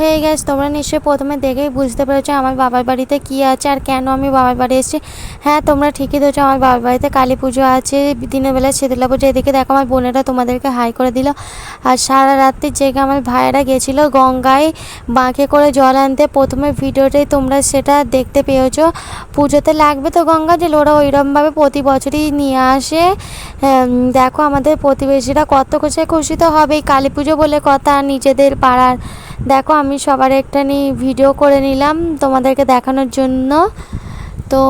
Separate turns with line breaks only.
হয়ে গেছে তোমরা নিশ্চয়ই প্রথমে দেখেই বুঝতে পেরেছ আমার বাবার বাড়িতে কি আছে আর কেন আমি বাবার বাড়ি এসেছি। হ্যাঁ তোমরা ঠিকই ধরেছো, আমার বাবার বাড়িতে কালী পুজো আছে, দিনের বেলা শীতলা পুজো, এদিকে দেখো আমার বোনেরা তোমাদেরকে হাই করে দিল। আর সারা রাত্রি জেগে আমার ভাইয়েরা গেছিল গঙ্গায় বাঁকে করে জল আনতে। প্রথমে ভিডিওটাই তোমরা সেটা দেখতে পেয়েছ। পুজোতে লাগবে তো গঙ্গা জল ওরা ওইরকমভাবে প্রতি বছরই নিয়ে আসে। দেখো আমাদের প্রতিবেশীরা কত খুশি খুশি তো হবেই। কালী পুজো বলে কথা, নিজেদের পাড়ার। দেখো আমি সবার একটা নিয়ে ভিডিও করে নিলাম তোমাদেরকে দেখানোর জন্য। তো